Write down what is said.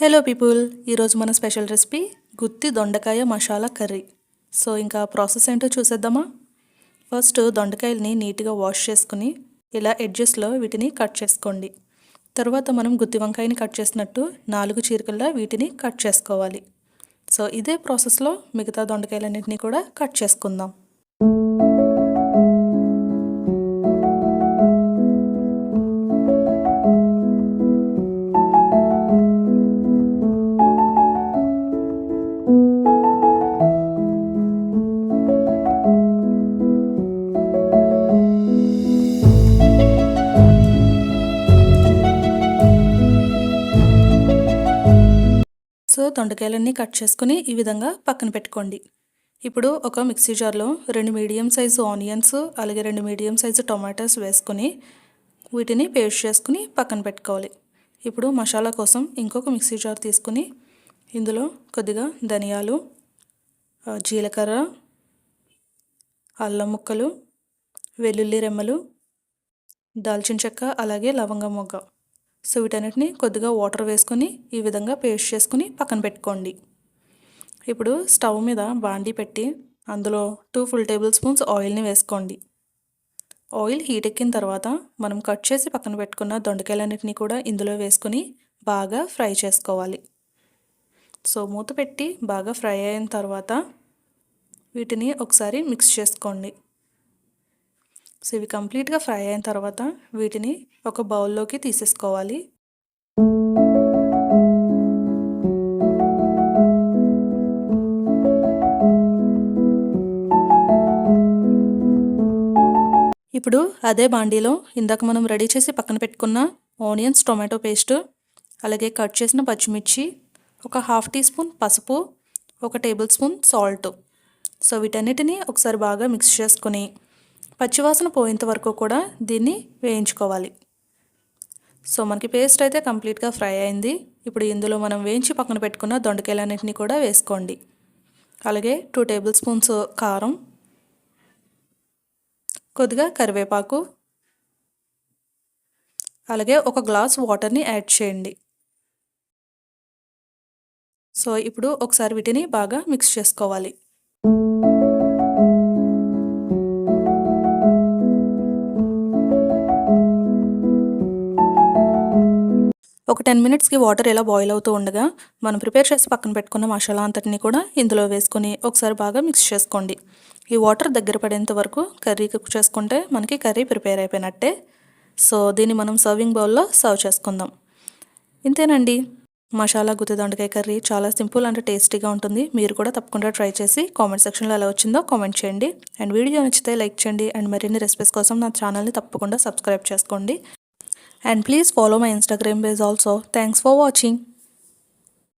Hello people ఈరోజు మన special recipe గుత్తి దొండకాయ మసాలా కర్రీ. సో ఇంకా ప్రాసెస్ ఏంటో చూసేద్దామా? ఫస్ట్ దొండకాయలని నీట్గా వాష్ చేసుకుని ఇలా ఎడ్జెస్లో వీటిని కట్ చేసుకోండి. తర్వాత మనం గుత్తి వంకాయని కట్ చేసినట్టు నాలుగు చీరకల్లా వీటిని కట్ చేసుకోవాలి. సో ఇదే ప్రాసెస్లో మిగతా దొండకాయలన్నింటినీ కూడా కట్ చేసుకుందాం. దొండకాయలన్నీ కట్ చేసుకుని ఈ విధంగా పక్కన పెట్టుకోండి. ఇప్పుడు ఒక మిక్సీ జార్లో రెండు మీడియం సైజు ఆనియన్స్ అలాగే రెండు మీడియం సైజు టొమాటోస్ వేసుకుని వీటిని పేస్ట్ చేసుకుని పక్కన పెట్టుకోవాలి. ఇప్పుడు మసాలా కోసం ఇంకొక మిక్సీ జార్ తీసుకుని ఇందులో కొద్దిగా ధనియాలు జీలకర్ర అల్లం ముక్కలు వెల్లుల్లి రెమ్మలు దాల్చిన చెక్క అలాగే లవంగ మొగ్గ. సో వీటన్నిటిని కొద్దిగా వాటర్ వేసుకొని ఈ విధంగా పేస్ట్ చేసుకుని పక్కన పెట్టుకోండి. ఇప్పుడు స్టవ్ మీద బాండీ పెట్టి అందులో టూ ఫుల్ టేబుల్ స్పూన్స్ ఆయిల్ని వేసుకోండి. ఆయిల్ హీట్ ఎక్కిన తర్వాత మనం కట్ చేసి పక్కన పెట్టుకున్న దొండకాయలన్నింటినీ కూడా ఇందులో వేసుకొని బాగా ఫ్రై చేసుకోవాలి. సో మూత పెట్టి బాగా ఫ్రై అయిన తర్వాత వీటిని ఒకసారి మిక్స్ చేసుకోండి. సో ఇవి కంప్లీట్గా ఫ్రై అయిన తర్వాత వీటిని ఒక బౌల్లోకి తీసేసుకోవాలి. ఇప్పుడు అదే బాండీలో ఇందాక మనం రెడీ చేసి పక్కన పెట్టుకున్న ఆనియన్స్ టొమాటో పేస్ట్ అలాగే కట్ చేసిన పచ్చిమిర్చి ఒక హాఫ్ టీ స్పూన్ పసుపు ఒక టేబుల్ స్పూన్ సాల్ట్. సో వీటన్నిటిని ఒకసారి బాగా మిక్స్ చేసుకుని పచ్చివాసన పోయేంత వరకు కూడా దీన్ని వేయించుకోవాలి. సో మనకి పేస్ట్ అయితే కంప్లీట్గా ఫ్రై అయింది. ఇప్పుడు ఇందులో మనం వేయించి పక్కన పెట్టుకున్న దొండకాయలన్నింటినీ కూడా వేసుకోండి. అలాగే టూ టేబుల్ స్పూన్స్ కారం కొద్దిగా కరివేపాకు అలాగే ఒక గ్లాస్ వాటర్ని యాడ్ చేయండి. సో ఇప్పుడు ఒకసారి వీటిని బాగా మిక్స్ చేసుకోవాలి. ఒక టెన్ మినిట్స్కి వాటర్ ఎలా బాయిల్ అవుతూ ఉండగా మనం ప్రిపేర్ చేసి పక్కన పెట్టుకున్న మసాలా అంతటిని కూడా ఇందులో వేసుకొని ఒకసారి బాగా మిక్స్ చేసుకోండి. ఈ వాటర్ దగ్గర పడేంత వరకు కర్రీ కుక్ చేసుకుంటే మనకి కర్రీ ప్రిపేర్ అయిపోయినట్టే. సో దీన్ని మనం సర్వింగ్ బౌల్లో సర్వ్ చేసుకుందాం. ఇంతేనండి. మసాలా గుత్తి దొండకాయ కర్రీ చాలా సింపుల్ అండ్ టేస్టీగా ఉంటుంది. మీరు కూడా తప్పకుండా ట్రై చేసి కామెంట్ సెక్షన్లో ఎలా వచ్చిందో కామెంట్ చేయండి. అండ్ వీడియో నచ్చితే లైక్ చేయండి. అండ్ మరిన్ని రెసిపీస్ కోసం నా ఛానల్ని తప్పకుండా సబ్స్క్రైబ్ చేసుకోండి. And please follow my Instagram page also. Thanks for watching.